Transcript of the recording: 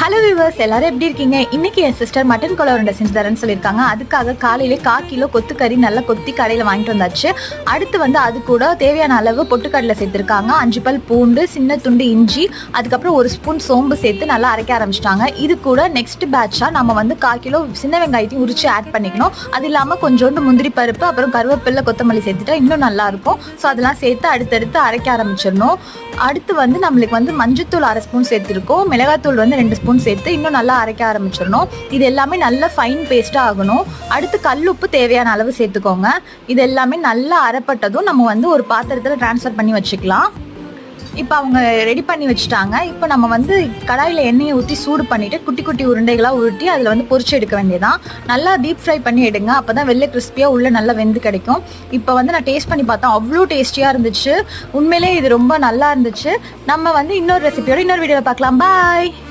Hello viewers எல்லாரும் எப்படி இருக்கீங்க? இன்னைக்கு என் சிஸ்டர் மட்டன் கொலவரண்டை செஞ்சு தரேன்னு சொல்லியிருக்காங்க. அதுக்காக காலையிலே கா கிலோ கொத்துக்கறி நல்லா கொத்தி கடையில் வாங்கிட்டு வந்தாச்சு. அடுத்து வந்து அது கூட தேவையான அளவு பொட்டுக்கடலை சேர்த்துருக்காங்க. அஞ்சு பல் பூண்டு சின்ன துண்டு இஞ்சி அதுக்கப்புறம் ஒரு ஸ்பூன் சோம்பு சேர்த்து நல்லா அரைக்க ஆரம்பிச்சிட்டாங்க. இது கூட நெக்ஸ்ட் பேட்சாக நம்ம வந்து கா கிலோ சின்ன வெங்காயத்தையும் உரிச்சு ஆட் பண்ணிக்கணும். அது இல்லாமல் கொஞ்சோண்டு முந்திரி பருப்பு அப்புறம் கருவேப்பில்லை கொத்தமல்லி சேர்த்துட்டா இன்னும் நல்லா இருக்கும். ஸோ அதெல்லாம் சேர்த்து அடுத்தடுத்து அரைக்க ஆரம்பிச்சிடணும். அடுத்து வந்து நம்மளுக்கு வந்து மஞ்சத்தூள் அரை ஸ்பூன் சேர்த்துருக்கோம். மிளகாத்தூள் வந்து ரெண்டு ஸ்பூன் சேர்த்து இன்னும் நல்லா அரைக்க ஆரம்பிச்சிடணும். இது எல்லாமே நல்ல ஃபைன் பேஸ்ட்டாக ஆகணும். அடுத்து கல் உப்பு தேவையான அளவு சேர்த்துக்கோங்க. இது எல்லாமே நல்லா அரைப்பட்டதும் நம்ம வந்து ஒரு பாத்திரத்தில் ட்ரான்ஸ்ஃபர் பண்ணி வச்சுக்கலாம். இப்போ அவங்க ரெடி பண்ணி வச்சுட்டாங்க. இப்போ நம்ம வந்து கடாயில் எண்ணெயை ஊற்றி சூடு பண்ணிவிட்டு குட்டி குட்டி உருண்டைகளாக உருட்டி அதில் வந்து பொறிச்சு எடுக்க வேண்டியதான் நல்லா டீப் ஃப்ரை பண்ணி எடுங்க. அப்போ தான் வெள்ளை கிறிஸ்பியாக உள்ளே நல்லா வெந்து கிடைக்கும். இப்போ வந்து நான் டேஸ்ட் பண்ணி பார்த்தேன். அவ்வளோ டேஸ்டியாக இருந்துச்சு. உண்மையிலே இது ரொம்ப நல்லா இருந்துச்சு. நம்ம வந்து இன்னொரு ரெசிபியோட இன்னொரு வீடியோவில் பார்க்கலாம். பாய்